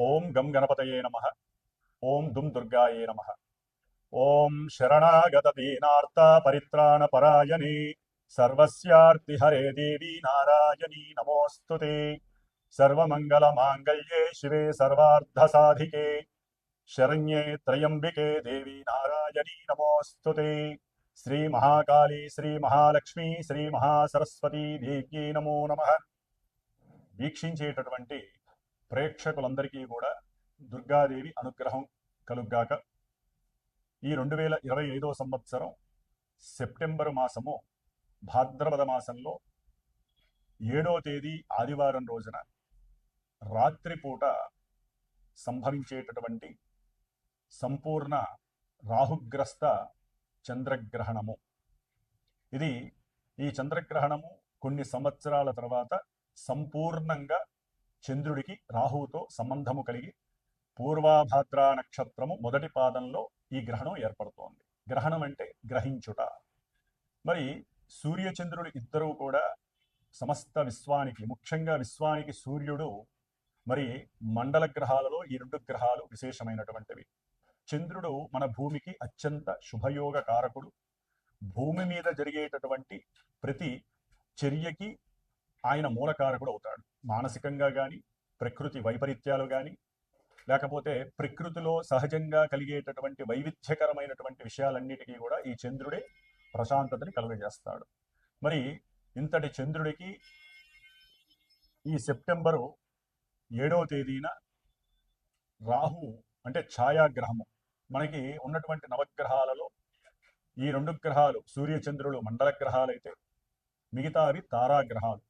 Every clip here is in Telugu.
ఓం గం గణపతయే నమ. ఓం దుం దుర్గాయే నమ. ఓం శరణాగత దీనార్త పరిత్రాణ పరాయణి. సర్వస్యార్తి హరే దేవి నారాయణీ నమోస్తుతే. సర్వమంగళ మాంగళ్యే శివే సర్వార్థ సాధికే. శరణ్యే త్రయంబికే దేవి నారాయణీ నమోస్తుతే. శ్రీ మహాకాళీ శ్రీ మహాలక్ష్మి శ్రీ మహాసరస్వతీ దేవ్యై నమో నమ. వీక్షించేటటువంటి ప్రేక్షకులందరికీ కూడా దుర్గాదేవి అనుగ్రహం కలుగ్గాక. ఈ రెండు వేల ఇరవై ఐదో సంవత్సరం సెప్టెంబరు మాసము భాద్రపద మాసంలో ఏడో తేదీ ఆదివారం రోజున రాత్రిపూట సంభవించేటటువంటి సంపూర్ణ రాహుగ్రస్త చంద్రగ్రహణము. ఇది ఈ చంద్రగ్రహణము కొన్ని సంవత్సరాల తర్వాత సంపూర్ణంగా చంద్రుడికి రాహువుతో సంబంధము కలిగి పూర్వాభాద్ర నక్షత్రము మొదటి పాదంలో ఈ గ్రహణం ఏర్పడుతోంది. గ్రహణం అంటే గ్రహించుట. మరి సూర్యచంద్రుడు ఇద్దరూ కూడా సమస్త విశ్వానికి ముఖ్యంగా విశ్వానికి సూర్యుడు మరి మండల గ్రహాలలో ఈ రెండు గ్రహాలు విశేషమైనటువంటివి. చంద్రుడు మన భూమికి అత్యంత శుభయోగ కారకుడు భూమి మీద జరిగేటటువంటి ప్రతి చర్యకి ఆయన మూలకారకుడు అవుతాడు. మానసికంగా కానీ ప్రకృతి వైపరీత్యాలు కానీ లేకపోతే ప్రకృతిలో సహజంగా కలిగేటటువంటి వైవిధ్యకరమైనటువంటి విషయాలన్నిటికీ కూడా ఈ చంద్రుడే ప్రశాంతతని కలుగజేస్తాడు. మరి ఇంతటి చంద్రుడికి ఈ సెప్టెంబరు ఏడవ తేదీన రాహు అంటే ఛాయాగ్రహము. మనకి ఉన్నటువంటి నవగ్రహాలలో ఈ రెండు గ్రహాలు సూర్యచంద్రులు మండల గ్రహాలైతే మిగతావి తారాగ్రహాలు.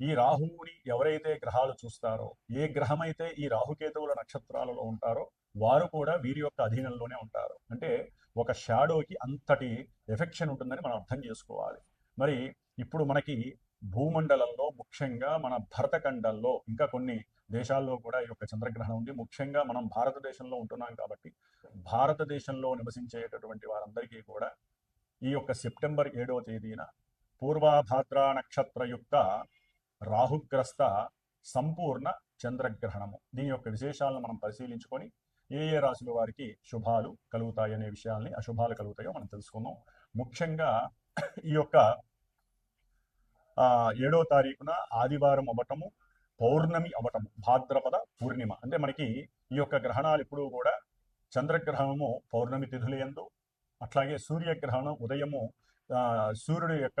ఈ రాహువుని ఎవరైతే గ్రహాలు చూస్తారో ఏ గ్రహమైతే ఈ రాహుకేతువుల నక్షత్రాలలో ఉంటారో వారు కూడా వీరి యొక్క అధీనంలోనే ఉంటారు. అంటే ఒక షాడోకి అంతటి ఎఫెక్షన్ ఉంటుందని మనం అర్థం చేసుకోవాలి. మరి ఇప్పుడు మనకి భూమండలంలో ముఖ్యంగా మన భరతఖండంలో ఇంకా కొన్ని దేశాల్లో కూడా ఈ యొక్క చంద్రగ్రహణం ఉంది. ముఖ్యంగా మనం భారతదేశంలో ఉంటున్నాం కాబట్టి భారతదేశంలో నివసించేటటువంటి వారందరికీ కూడా ఈ యొక్క సెప్టెంబర్ ఏడవ తేదీన పూర్వాభాద్ర నక్షత్రయుక్త రాహుగ్రస్త సంపూర్ణ చంద్రగ్రహణము. దీని యొక్క విశేషాలను మనం పరిశీలించుకొని ఏ ఏ రాశుల వారికి శుభాలు కలుగుతాయి అనే విషయాల్ని అశుభాలు కలుగుతాయో మనం తెలుసుకుందాం. ముఖ్యంగా ఈ యొక్క ఆ, తారీఖున ఆదివారం అవ్వటము పౌర్ణమి అవ్వటము భాద్రపద పూర్ణిమ. అంటే మనకి ఈ యొక్క గ్రహణాలు ఎప్పుడూ కూడా చంద్రగ్రహణము పౌర్ణమి తిథులయందు అట్లాగే సూర్యగ్రహణం ఉదయము సూర్యుడు సూర్యుడి యొక్క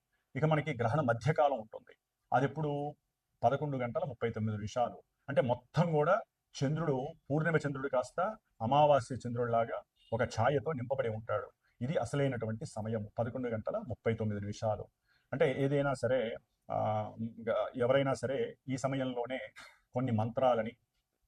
ఇక మనకి గ్రహణ మధ్యకాలం ఉంటుంది. అది ఎప్పుడు పదకొండు గంటల ముప్పై తొమ్మిది నిమిషాలు. అంటే మొత్తం కూడా చంద్రుడు పూర్ణిమ చంద్రుడు కాస్త అమావాస్య చంద్రుడిలాగా ఒక ఛాయతో నింపబడి ఉంటాడు. ఇది అసలైనటువంటి సమయం పదకొండు గంటల ముప్పై తొమ్మిది నిమిషాలు. అంటే ఏదైనా సరే ఎవరైనా సరే ఈ సమయంలోనే కొన్ని మంత్రాలని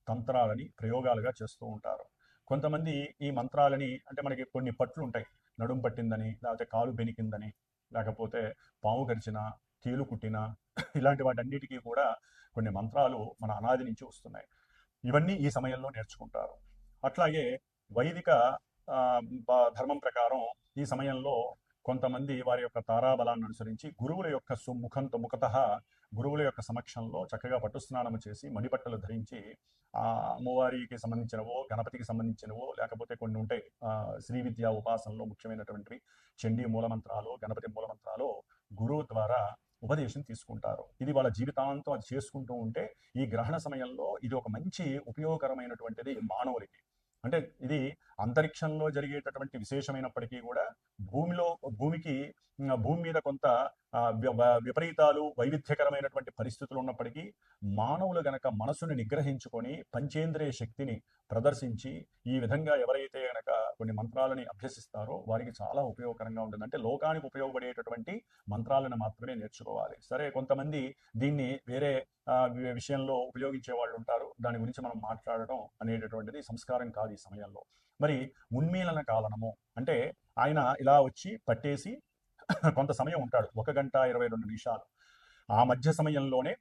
తంత్రాలని ప్రయోగాలుగా చేస్తూ ఉంటారు. కొంతమంది ఈ మంత్రాలని అంటే మనకి కొన్ని పట్లు ఉంటాయి నడుం పట్టిందని లేకపోతే కాలు బెనికిందని లేకపోతే పాము కరిచిన కీలు కుట్టిన ఇలాంటి వాటన్నిటికీ కూడా కొన్ని మంత్రాలు మన అనాది నుంచి వస్తున్నాయి. ఇవన్నీ ఈ సమయంలో నేర్చుకుంటారు. అట్లాగే వైదిక ధర్మం ప్రకారం ఈ సమయంలో కొంతమంది వారి యొక్క తారాబలాన్ని అనుసరించి గురువుల యొక్క సుముఖంతో ముఖత గురువుల యొక్క సమక్షంలో చక్కగా పట్టు స్నానం చేసి మణిబట్టలు ధరించి ఆ అమ్మవారికి సంబంధించినవో గణపతికి సంబంధించినవో లేకపోతే కొన్ని ఉంటాయి శ్రీ విద్యా ఉపాసనలో ముఖ్యమైనటువంటి చండీ మూలమంత్రాలు గణపతి మూలమంత్రాలు గురువు ద్వారా ఉపదేశం తీసుకుంటారు. ఇది వాళ్ళ జీవితాంతం అది చేసుకుంటూ ఉంటే ఈ గ్రహణ సమయంలో ఇది ఒక మంచి ఉపయోగకరమైనటువంటిది మానవులకి. అంటే ఇది అంతరిక్షంలో జరిగేటటువంటి విశేషమైనప్పటికీ కూడా భూమిలో భూమికి భూమి మీద కొంత విపరీతాలు వైవిధ్యకరమైనటువంటి పరిస్థితులు ఉన్నప్పటికీ మానవులు గనక మనసుని నిగ్రహించుకొని పంచేంద్రియ శక్తిని ప్రదర్శించి ఈ విధంగా ఎవరైతే గనక కొన్ని మంత్రాలని అభ్యసిస్తారో వారికి చాలా ఉపయోగకరంగా ఉంటుంది. అంటే లోకానికి ఉపయోగపడేటటువంటి మంత్రాలను మాత్రమే నేర్చుకోవాలి. సరే కొంతమంది దీన్ని వేరే విషయంలో ఉపయోగించే వాళ్ళు ఉంటారు. దాని గురించి మనం మాట్లాడటం అనేటటువంటిది సంస్కారం కాదు ఈ సమయంలో. మరి ఉన్మీలన కాలనము అంటే ఆయన ఇలా వచ్చి పట్టేసి కొంత సమయం ఉంటాడు. ఒక గంట ఇరవై రెండు నిమిషాలు. ఆ మధ్య సమయంలోనే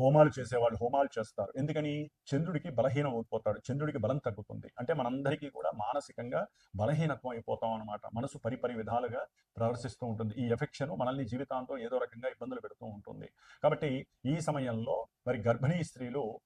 హోమాలు చేసేవాళ్ళు హోమాలు చేస్తారు. ఎందుకని? చంద్రుడికి బలహీనం అయిపోతాడు. చంద్రుడికి బలం తగ్గుతుంది. అంటే మనందరికీ కూడా మానసికంగా బలహీనత్వం అయిపోతాం అనమాట మనసు పరిపరి విధాలుగా ప్రదర్శిస్తూ ఉంటుంది. ఈ ఎఫెక్షన్ మనల్ని జీవితాంతం ఏదో రకంగా ఇబ్బందులు పెడుతూ ఉంటుంది. కాబట్టి ఈ సమయంలో మరి గర్భిణీ స్త్రీలు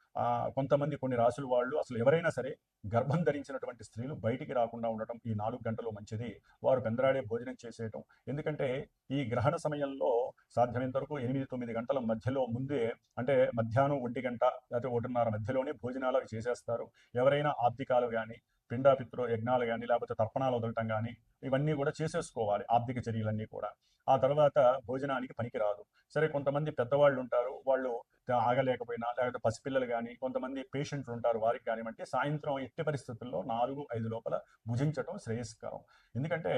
కొంతమంది కొన్ని రాసుల వాళ్ళు అసలు ఎవరైనా సరే గర్భం ధరించినటువంటి స్త్రీలు బయటికి రాకుండా ఉండటం ఈ నాలుగు గంటలు మంచిది. వారు పెందరాడే భోజనం చేసేయటం. ఎందుకంటే ఈ గ్రహణ సమయంలో సాధ్యమైనంత వరకు ఎనిమిది తొమ్మిది గంటల మధ్యలో ముందే అంటే మధ్యాహ్నం ఒంటి గంట లేకపోతే ఒకటిన్నర మధ్యలోనే భోజనాలు అవి చేసేస్తారు. ఎవరైనా ఆబ్దికాలు కానీ పిండాపిత్రు యజ్ఞాలు కానీ లేకపోతే తర్పణాలు వదలటం కానీ ఇవన్నీ కూడా చేసేసుకోవాలి ఆర్థిక చర్యలన్నీ కూడా. ఆ తర్వాత భోజనానికి పనికిరాదు సరే కొంతమంది పెద్దవాళ్ళు ఉంటారు వాళ్ళు ఆగలేకపోయినా లేకపోతే పసిపిల్లలు కానీ కొంతమంది పేషెంట్లు ఉంటారు వారికి కానివ్వండి సాయంత్రం ఎట్టి పరిస్థితుల్లో నాలుగు ఐదు లోపల భుజించడం శ్రేయస్కరం. ఎందుకంటే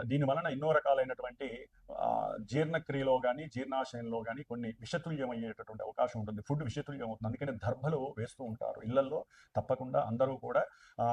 దీని వలన ఎన్నో రకాలైనటువంటి జీర్ణక్రియలో కానీ జీర్ణాశయంలో కానీ కొన్ని విషతుల్యం అయ్యేటటువంటి అవకాశం ఉంటుంది. ఫుడ్ విషతుల్యం అవుతుంది అందుకని దర్భలు వేస్తూ ఉంటారు. ఇళ్ళలో తప్పకుండా అందరూ కూడా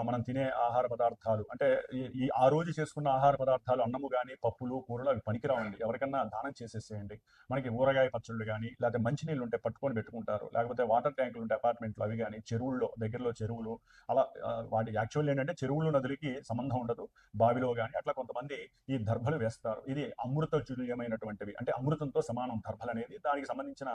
మనం తినే ఆహార పదార్థాలు అంటే ఈ- ఈ ఆ రోజు చేసుకున్న ఆహార పదార్థాలు అన్నము కానీ పప్పులు కూరలు అవి పనికిరావండి. ఎవరికన్నా దానం చేసేసేయండి. మనకి ఊరగాయ పచ్చళ్ళు కానీ లేకపోతే మంచినీళ్ళు ఉంటే పట్టుకొని పెట్టుకుంటారు. లేకపోతే వాటర్ ట్యాంకులు ఉంటే అపార్ట్మెంట్లు అవి కానీ చెరువుల్లో దగ్గరలో చెరువులు అలా వాటి యాక్చువల్ ఏంటంటే చెరువులు నదులకి సంబంధం ఉండదు. బావిలో కానీ అట్లా కొంతమంది ఈ దర్భలు వేస్తారు. ఇది అమృత చుల్యమైనటువంటివి అంటే అమృతంతో సమానం. దర్భలు అనేది దానికి సంబంధించిన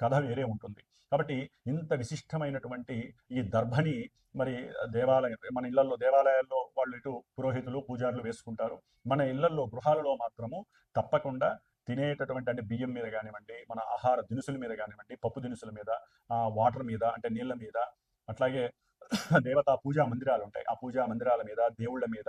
కథ వేరే ఉంటుంది. కాబట్టి ఇంత విశిష్టమైనటువంటి ఈ దర్భని మరి దేవాలయం మన ఇళ్ళలో దేవాలయాల్లో వాళ్ళు ఇటు పురోహితులు పూజారులు వేసుకుంటారు. మన ఇళ్ళలో గృహాలలో మాత్రము తప్పకుండా తినేటటువంటి అంటే బియ్యం మీద కానివ్వండి మన ఆహార దినుసుల మీద కానివ్వండి పప్పు దినుసుల మీద వాటర్ మీద అంటే నీళ్ళ మీద అట్లాగే దేవతా పూజా మందిరాలు ఉంటాయి. ఆ పూజా మందిరాల మీద దేవుళ్ళ మీద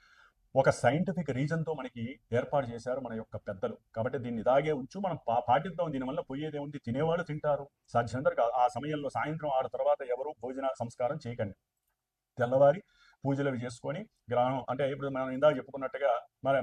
ఒక సైంటిఫిక్ రీజన్తో మనకి ఏర్పాటు చేశారు మన యొక్క పెద్దలు. కాబట్టి దీన్ని దాగే ఉంచు మనం పా- పాటిద్దాం. దీనివల్ల పోయేది ఏముంది? తినేవాళ్ళు తింటారు. సాధ్యమందరు కాదు ఆ సమయంలో సాయంత్రం ఆరు తర్వాత ఎవరు భోజన సంస్కారం చేయకండి. తెల్లవారి పూజలు అవి చేసుకొని గ్రహణం అంటే ఇప్పుడు మనం ఇందాక చెప్పుకున్నట్టుగా మన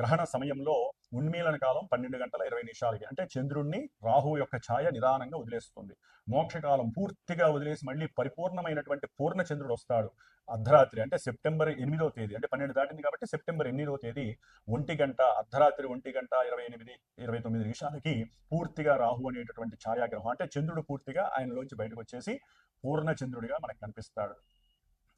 గ్రహణ సమయంలో ఉన్మీలన కాలం పన్నెండు గంటల ఇరవై నిమిషాలకి. అంటే చంద్రుణ్ణి రాహు యొక్క ఛాయ నిదానంగా వదిలేస్తుంది. మోక్షకాలం పూర్తిగా వదిలేసి మళ్ళీ పరిపూర్ణమైనటువంటి పూర్ణ చంద్రుడు వస్తాడు. అర్ధరాత్రి అంటే సెప్టెంబర్ ఎనిమిదవ తేదీ అంటే పన్నెండు దాటింది కాబట్టి సెప్టెంబర్ ఎనిమిదవ తేదీ ఒంటి గంట అర్ధరాత్రి ఒంటి గంట ఇరవై ఎనిమిది ఇరవై తొమ్మిది నిమిషాలకి పూర్తిగా రాహు అనేటటువంటి ఛాయాగ్రహం అంటే చంద్రుడు పూర్తిగా ఆయనలోంచి బయటకు వచ్చేసి పూర్ణ చంద్రుడిగా మనకు కనిపిస్తాడు.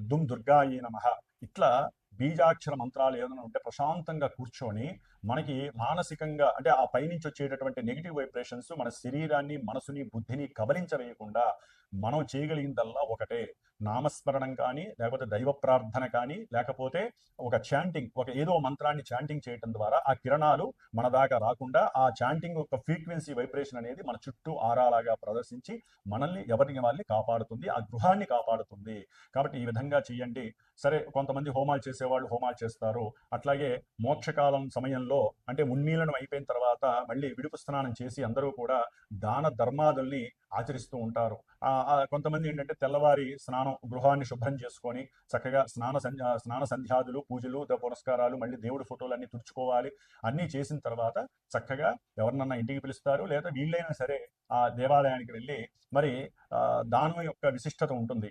దుమ్ దుర్గాయి నమ. ఇట్లా బీజాక్షర మంత్రాలు ఏదైనా ఉంటే ప్రశాంతంగా కూర్చొని మనకి మానసికంగా అంటే ఆ పైనుంచి వచ్చేటటువంటి నెగిటివ్ వైబ్రేషన్స్ మన శరీరాన్ని మనసుని బుద్ధిని కబలించవేయకుండా మనం చేయగలిగిందల్లా ఒకటే. నామస్మరణం కానీ లేకపోతే దైవ ప్రార్థన కానీ లేకపోతే ఒక చాంటింగ్ ఒక ఏదో మంత్రాన్ని చాంటింగ్ చేయటం ద్వారా ఆ కిరణాలు మన దాకా రాకుండా ఆ చాంటింగ్ యొక్క ఫ్రీక్వెన్సీ వైబ్రేషన్ అనేది మన చుట్టూ ఆరాలాగా ప్రదర్శించి మనల్ని ఎవరిని వాళ్ళని కాపాడుతుంది ఆ గృహాన్ని కాపాడుతుంది. కాబట్టి ఈ విధంగా చేయండి. సరే కొంతమంది హోమాలు చేసేవాళ్ళు హోమాలు చేస్తారు. అట్లాగే మోక్షకాలం సమయంలో అంటే ఉన్మీలనం అయిపోయిన తర్వాత మళ్ళీ విడుపు స్నానం చేసి అందరూ కూడా దాన ధర్మాదుల్ని ఆచరిస్తూ ఉంటారు. ఆ కొంతమంది ఏంటంటే తెల్లవారి స్నానం గృహాన్ని శుభ్రం చేసుకొని చక్కగా స్నాన సంధ్యా స్నాన సంధ్యాదులు పూజలు పురస్కారాలు మళ్ళీ దేవుడి ఫోటోలు అన్ని తుడుచుకోవాలి. అన్నీ చేసిన తర్వాత చక్కగా ఎవరినన్నా ఇంటికి పిలుస్తారు లేదా వీళ్ళైనా సరే ఆ దేవాలయానికి వెళ్ళి మరి ఆ, దానం యొక్క విశిష్టత ఉంటుంది.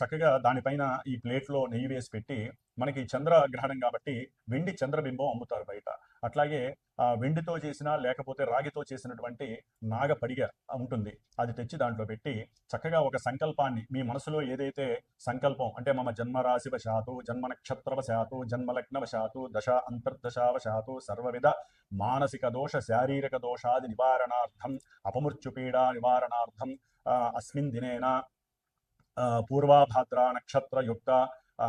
చక్కగా దానిపైన ఈ ప్లేట్లో నెయ్యి వేసి పెట్టి మనకి చంద్రగ్రహణం కాబట్టి వెండి చంద్రబింబం అమ్ముతారు బయట. అట్లాగే వెండితో చేసిన లేకపోతే రాగితో చేసినటువంటి నాగపడిగ ఉంటుంది. అది తెచ్చి దాంట్లో పెట్టి చక్కగా ఒక సంకల్పాన్ని మీ మనసులో ఏదైతే సంకల్పం అంటే మమ జన్మరాశివశాతు జన్మ నక్షత్రవశాతు జన్మలగ్నవశాతు దశ అంతర్దశావశాతు సర్వవిధ మానసిక దోష శారీరక దోషాది నివారణార్థం అపమృత్యుపీడా నివారణార్థం అస్మిన్ దినేన పూర్వాభాద్ర నక్షత్రయుక్త ఆ,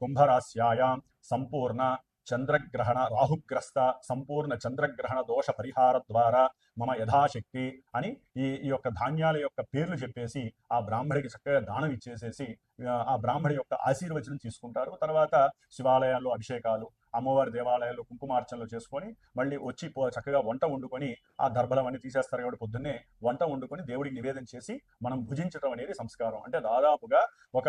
కుంభరాశ్యాయాం సంపూర్ణ చంద్రగ్రహణ రాహుగ్రస్త సంపూర్ణ చంద్రగ్రహణ దోష పరిహార ద్వారా మమ యథాశక్తి అని ఈ ఈ యొక్క ధాన్యాల యొక్క పేర్లు చెప్పేసి ఆ బ్రాహ్మడికి చక్కగా దానం ఇచ్చేసేసి ఆ, ఆ బ్రాహ్మడి యొక్క ఆశీర్వచనం తీసుకుంటారు. తర్వాత శివాలయాల్లో అభిషేకాలు అమ్మవారి దేవాలయాల్లో కుంకుమార్చనలు చేసుకొని మళ్ళీ వచ్చి పో- చక్కగా వంట వండుకొని ఆ దర్భలం అన్ని తీసేస్తారు కాబట్టి పొద్దున్నే వంట వండుకొని దేవుడికి నివేదన చేసి మనం భుజించడం అనేది సంస్కారం. అంటే దాదాపుగా ఒక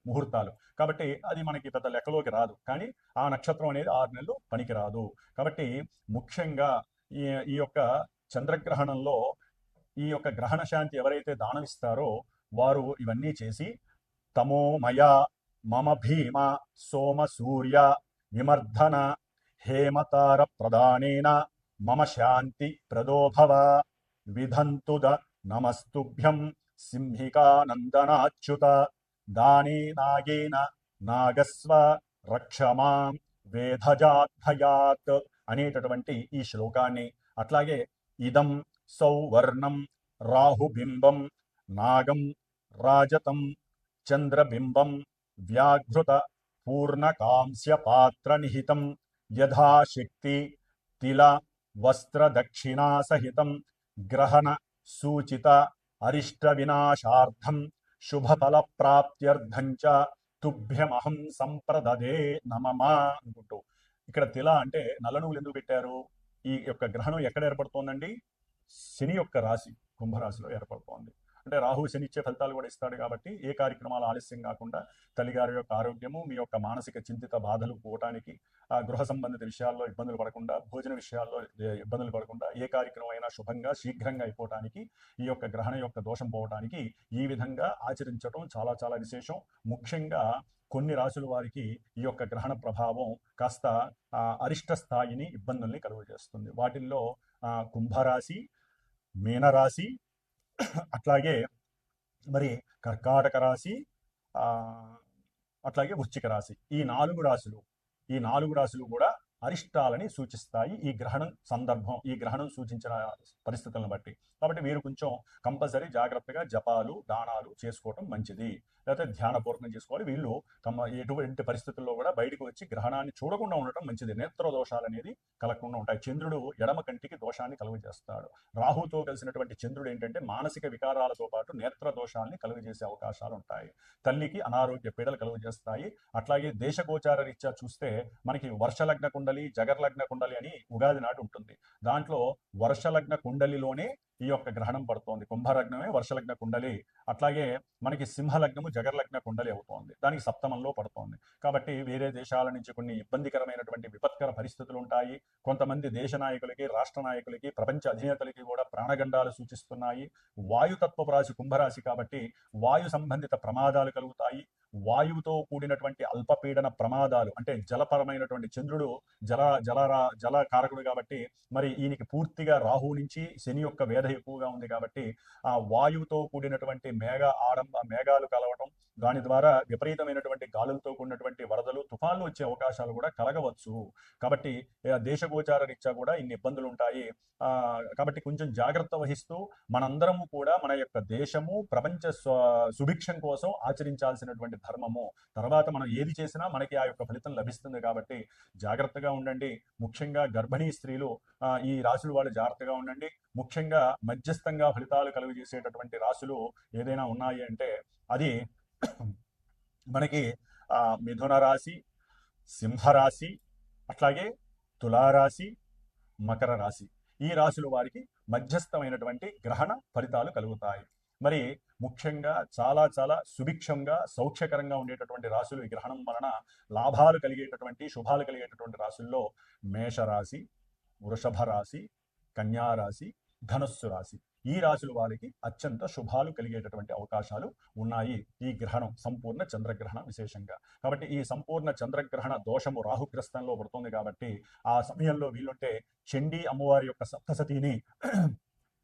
ముహూర్తాలు. కాబట్టి అది మనకి పెద్ద లెక్కలోకి రాదు. కానీ ఆ నక్షత్రం అనేది ఆరు నెలలు పనికిరాదు. కాబట్టి ముఖ్యంగా ఈ ఈ యొక్క చంద్రగ్రహణంలో ఈ యొక్క గ్రహణ శాంతి ఎవరైతే దానమిస్తారో వారు ఇవన్నీ చేసి తమోమయ మమ భీమ సోమ సూర్య విమర్ధన హేమతార ప్రధానేన మమ శాంతి ప్రదోభవ విధంతుద నమస్తుభ్యం సింహికానందనాచ్యుత దానే నాగేన నాగస్వ రక్షమాం వేధజాద్భయాత్ అనేటటువంటి ఈ శ్లోకాన్ని. అట్లాగే ఇదం సౌవర్ణం రాహుబింబం నాగం రాజతం చంద్రబింబం వ్యాఘృత పూర్ణకాంస్య పాత్ర నిహితం యథాశక్తి తిల వస్త్రదక్షిణాసహితం గ్రహణ సూచిత అరిష్ట శుభఫలప్రాప్త్యర్థం చ తుభ్యమహం సంప్రదదే నమమా అనుకుంటూ. ఇక్కడ తిల అంటే నల్ల నువ్వులు ఎందుకు పెట్టారు? ఈ యొక్క గ్రహణం ఎక్కడ ఏర్పడుతోందండి? శని యొక్క రాశి కుంభరాశిలో ఏర్పడుతోంది. అంటే రాహు శని ఇచ్చే ఫలితాలు కూడా ఇస్తాడు కాబట్టి ఏ కార్యక్రమాలు ఆలస్యం కాకుండా తల్లిగారి యొక్క ఆరోగ్యము మీ యొక్క మానసిక చింతిత బాధలు పోవటానికి ఆ గృహ సంబంధిత విషయాల్లో ఇబ్బందులు పడకుండా భోజన విషయాల్లో ఇబ్బందులు పడకుండా ఏ కార్యక్రమం అయినా శుభంగా శీఘ్రంగా అయిపోవటానికి ఈ యొక్క గ్రహణ యొక్క దోషం పోవటానికి ఈ విధంగా ఆచరించడం చాలా చాలా విశేషం. ముఖ్యంగా కొన్ని రాశుల వారికి ఈ యొక్క గ్రహణ ప్రభావం కాస్త అరిష్ట స్థాయిని ఇబ్బందుల్ని కలుగజేస్తుంది. వాటిల్లో కుంభరాశి మీనరాశి అట్లాగే మరి కర్కాటక రాశి ఆ, అట్లాగే వృశ్చిక రాశి. ఈ నాలుగు రాశులు ఈ నాలుగు రాశులు కూడా అరిష్టాలని సూచిస్తాయి ఈ గ్రహణం సందర్భం ఈ గ్రహణం సూచించిన పరిస్థితులను బట్టి. కాబట్టి మీరు కొంచెం కంపల్సరీ జాగ్రత్తగా జపాలు దానాలు చేసుకోవటం మంచిది. లేకపోతే ధ్యానపూర్వకం చేసుకోవాలి. వీళ్ళు తమ ఎటువంటి పరిస్థితుల్లో కూడా బయటకు వచ్చి గ్రహణాన్ని చూడకుండా ఉండటం మంచిది. నేత్ర దోషాలు అనేది కలగకుండా ఉంటాయి. చంద్రుడు ఎడమ కంటికి దోషాన్ని కలుగజేస్తాడు. రాహుతో కలిసినటువంటి చంద్రుడు ఏంటంటే మానసిక వికారాలతో పాటు నేత్ర దోషాలని కలుగజేసే అవకాశాలు ఉంటాయి. తల్లికి అనారోగ్య పీడలు కలుగజేస్తాయి. అట్లాగే దేశగోచార రీత్యా చూస్తే మనకి వర్షలగ్న కుండలి జగర్లగ్న కుండలి అని ఉగాది నాడు ఉంటుంది. దాంట్లో వర్షలగ్న కుండలిలోనే ఈ యొక్క గ్రహణం పడుతోంది. కుంభలగ్నమే వర్షలగ్న కుండలి. అట్లాగే మనకి సింహలగ్నము జగర్లగ్న కుండలి అవుతోంది. దానికి సప్తమంలో పడుతోంది. కాబట్టి వేరే దేశాల నుంచి కొన్ని ఇబ్బందికరమైనటువంటి విపత్కర పరిస్థితులు ఉంటాయి. కొంతమంది దేశ నాయకులకి రాష్ట్ర నాయకులకి ప్రపంచ అధినేతలకి కూడా ప్రాణగండాలు సూచిస్తున్నాయి. వాయుతత్వపు రాశి కుంభరాశి కాబట్టి వాయు సంబంధిత ప్రమాదాలు కలుగుతాయి. వాయువుతో కూడినటువంటి అల్పపీడన ప్రమాదాలు అంటే జలపరమైనటువంటి చంద్రుడు జల జలరా జల కారకుడు కాబట్టి మరి ఈయనకి పూర్తిగా రాహు నుంచి శని యొక్క వేధ ఎక్కువగా ఉంది కాబట్టి ఆ వాయువుతో కూడినటువంటి మేఘ ఆడంబ మేఘాలు కలవటం దాని ద్వారా విపరీతమైనటువంటి గాలులతో కూడినటువంటి వరదలు తుఫాన్లు వచ్చే అవకాశాలు కూడా కలగవచ్చు. కాబట్టి దేశగోచార రీత్యా కూడా ఇన్ని ఇబ్బందులు ఉంటాయి. కాబట్టి కొంచెం జాగ్రత్త వహిస్తూ మనందరము కూడా మన యొక్క దేశము ప్రపంచ సుభిక్షం కోసం ఆచరించాల్సినటువంటి ధర్మము. తర్వాత మనం ఏది చేసినా మనకి ఆ యొక్క ఫలితం లభిస్తుంది కాబట్టి జాగ్రత్తగా ఉండండి. ముఖ్యంగా గర్భిణీ స్త్రీలు ఈ రాశులు వాళ్ళు జాగ్రత్తగా ఉండండి. ముఖ్యంగా మధ్యస్థంగా ఫలితాలు కలుగజేసేటటువంటి రాశులు ఏదైనా ఉన్నాయి అంటే అది మనకి మిథున రాశి సింహరాశి అట్లాగే తులారాశి మకర రాశి. ఈ రాశుల వారికి మధ్యస్థమైనటువంటి గ్రహణ ఫలితాలు కలుగుతాయి. మరి ముఖ్యంగా చాలా చాలా సుభిక్షంగా సౌఖ్యకరంగా ఉండేటటువంటి రాశులు ఈ గ్రహణం వలన లాభాలు కలిగేటటువంటి శుభాలు కలిగేటటువంటి రాశుల్లో మేషరాశి వృషభ రాశి కన్యారాశి ధనుస్సు రాశి. ఈ రాశుల వారికి అత్యంత శుభాలు కలిగేటటువంటి అవకాశాలు ఉన్నాయి. ఈ గ్రహణం సంపూర్ణ చంద్రగ్రహణం విశేషంగా. కాబట్టి ఈ సంపూర్ణ చంద్రగ్రహణ దోషము రాహుగ్రస్తంలో పడుతుంది కాబట్టి ఆ సమయంలో వీలుంటే చండీ అమ్మవారి యొక్క సప్తసతిని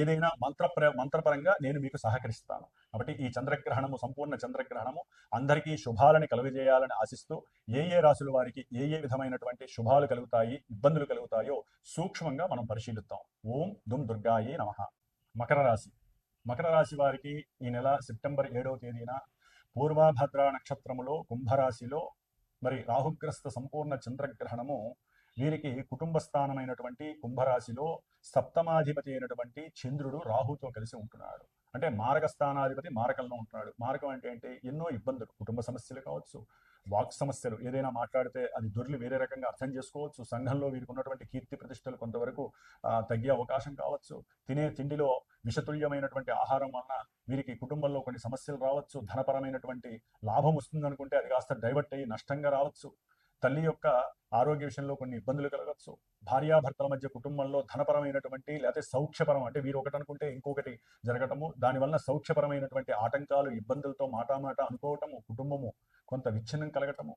ఏదైనా మంత్ర మంత్రపరంగా నేను మీకు సహకరిస్తాను. కాబట్టి ఈ చంద్రగ్రహణము సంపూర్ణ చంద్రగ్రహణము అందరికీ శుభాలని కలుగజేయాలని ఆశిస్తూ ఏ ఏ రాశుల వారికి ఏ ఏ విధమైనటువంటి శుభాలు కలుగుతాయి ఇబ్బందులు కలుగుతాయో సూక్ష్మంగా మనం పరిశీలిద్దాం. ఓం దుమ్ దుర్గాయే నమః. మకర రాశి. మకర రాశి వారికి ఈ నెల సెప్టెంబర్ ఏడవ తేదీన పూర్వాభద్ర నక్షత్రములో కుంభరాశిలో మరి రాహుగ్రస్త సంపూర్ణ చంద్రగ్రహణము వీరికి కుటుంబ స్థానమైనటువంటి కుంభరాశిలో సప్తమాధిపతి అయినటువంటి చంద్రుడు రాహుతో కలిసి ఉంటున్నాడు. అంటే మారక స్థానాధిపతి మారకంలో ఉంటున్నాడు. మారకం అంటే ఏంటి? ఎన్నో ఇబ్బందులు. కుటుంబ సమస్యలు కావచ్చు వాక్ సమస్యలు ఏదైనా మాట్లాడితే అది దొర్లి వేరే రకంగా అర్థం చేసుకోవచ్చు. సంఘంలో వీరికి ఉన్నటువంటి కీర్తి ప్రతిష్టలు కొంతవరకు తగ్గే అవకాశం కావచ్చు. తినే తిండిలో విషతుల్యమైనటువంటి ఆహారం వలన వీరికి కుటుంబంలో కొన్ని సమస్యలు రావచ్చు. ధనపరమైనటువంటి లాభం వస్తుందనుకుంటే అది కాస్త డైవర్ట్ అయ్యి నష్టంగా రావచ్చు. తల్లి యొక్క ఆరోగ్య విషయంలో కొన్ని ఇబ్బందులు కలగచ్చు. భార్యాభర్తల మధ్య కుటుంబంలో ధనపరమైనటువంటి లేకపోతే సౌఖ్యపరం అంటే వీరు ఒకటి అనుకుంటే ఇంకొకటి జరగటము. దానివల్ల సౌఖ్యపరమైనటువంటి ఆటంకాలు ఇబ్బందులతో మాటామాట అనుకోవటము కుటుంబము కొంత విచ్ఛిన్నం కలగటము.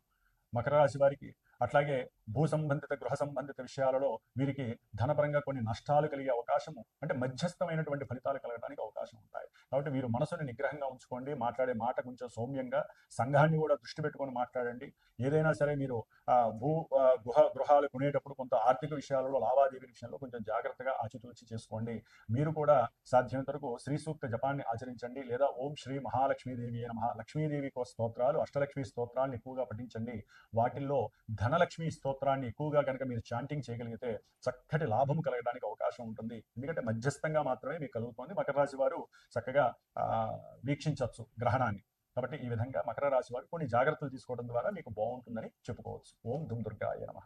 మకర రాశి వారికి అట్లాగే భూ సంబంధిత గృహ సంబంధిత విషయాలలో వీరికి ధనపరంగా కొన్ని నష్టాలు కలిగే అవకాశము అంటే మధ్యస్థమైనటువంటి ఫలితాలు కలగడానికి అవకాశం ఉంటాయి. కాబట్టి మీరు మనసుని నిగ్రహంగా ఉంచుకోండి మాట్లాడే మాట కొంచెం సౌమ్యంగా సంఘాన్ని కూడా దృష్టి పెట్టుకొని మాట్లాడండి. ఏదైనా సరే మీరు ఆ, భూ గృహ గృహాలు కొనేటప్పుడు కొంత ఆర్థిక విషయాలలో లావాదేవీ విషయంలో కొంచెం జాగ్రత్తగా ఆచితూచి చేసుకోండి. మీరు కూడా సాధ్యమైనంత వరకు శ్రీ సూక్త జపాన్ని ఆచరించండి లేదా ఓం శ్రీ మహాలక్ష్మీదేవి అయిన లక్ష్మీదేవి కో స్తోత్రాలు అష్టలక్ష్మి స్తోత్రాలను ఎక్కువగా పఠించండి. వాటిల్లో ధనలక్ష్మి స్తోత్రాన్ని ఎక్కువగా కనుక మీరు చాంటింగ్ చేయగలిగితే చక్కటి లాభం కలగడానికి అవకాశం ఉంటుంది. ఎందుకంటే మధ్యస్థంగా మాత్రమే మీకు కలుగుతుంది. మకర రాశి వారు చక్కగా ఆ, వీక్షించవచ్చు గ్రహణాన్ని. కాబట్టి ఈ విధంగా మకర రాశి వారు కొన్ని జాగ్రత్తలు తీసుకోవడం ద్వారా మీకు బాగుంటుందని చెప్పుకోవచ్చు. ఓం దుమ్ దుర్గాయ నమ.